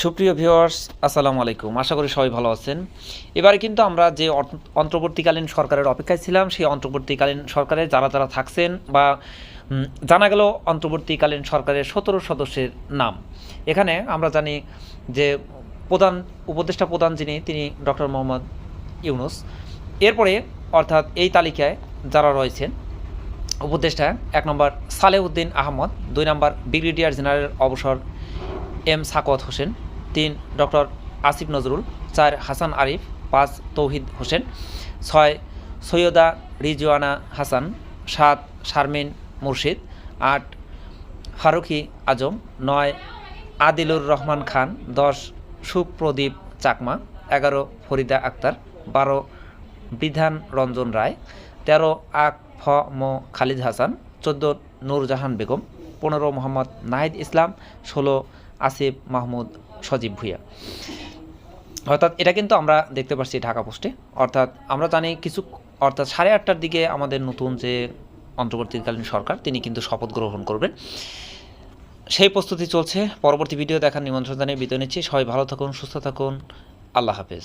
সুপ্রিয় ভিউয়ার্স, আসসালামু আলাইকুম। আশা করি সবাই ভালো আছেন। এবারে কিন্তু আমরা যে অন্তর্বর্তীকালীন সরকারের অপেক্ষায় ছিলাম, সেই অন্তর্বর্তীকালীন সরকারে যারা যারা থাকছেন বা জানা গেল অন্তর্বর্তীকালীন সরকারের সতেরো সদস্যের নাম। এখানে আমরা জানি যে প্রধান, উপদেষ্টা প্রধান যিনি, তিনি ডক্টর মোহাম্মদ ইউনুস। এরপরে, অর্থাৎ এই তালিকায় যারা রয়েছেন, উপদেষ্টা এক নম্বর সালেউদ্দিন আহমদ, দুই নম্বর ব্রিগেডিয়ার জেনারেল অবসর এম সাকত হোসেন, তিন ডক্টর আসিফ নজরুল, চার হাসান আরিফ, পাঁচ তৌহিদ হোসেন, ছয় সৈয়দা রিজওয়ানা হাসান, সাত শারমিন মুর্শিদ, আট ফারুকি আজম, নয় আদিলুর রহমান খান, দশ সুপ্রদীপ চাকমা, এগারো ফরিদা আক্তার, বারো বিধান রঞ্জন রায়, তেরো আক ফ ম খালিদ হাসান, চোদ্দ নূরজাহান বেগম, পনেরো মোহাম্মদ নাহিদ ইসলাম, ষোলো আসিফ মাহমুদ সজীব ভুইয়া। অর্থাৎ এটা কিন্তু আমরা দেখতে পাচ্ছি ঢাকা পোস্টে। অর্থাৎ আমরা জানি কিছু, অর্থাৎ সাড়ে আটটার দিকে আমাদের নতুন যে অন্তর্বর্তীকালীন সরকার, তিনি কিন্তু শপথ গ্রহণ করবেন। সেই প্রস্তুতি চলছে। পরবর্তী ভিডিও দেখার নিমন্ত্রণ জানিয়ে বিদায় নিচ্ছি। সবাই ভালো থাকুন, সুস্থ থাকুন। আল্লাহ হাফেজ।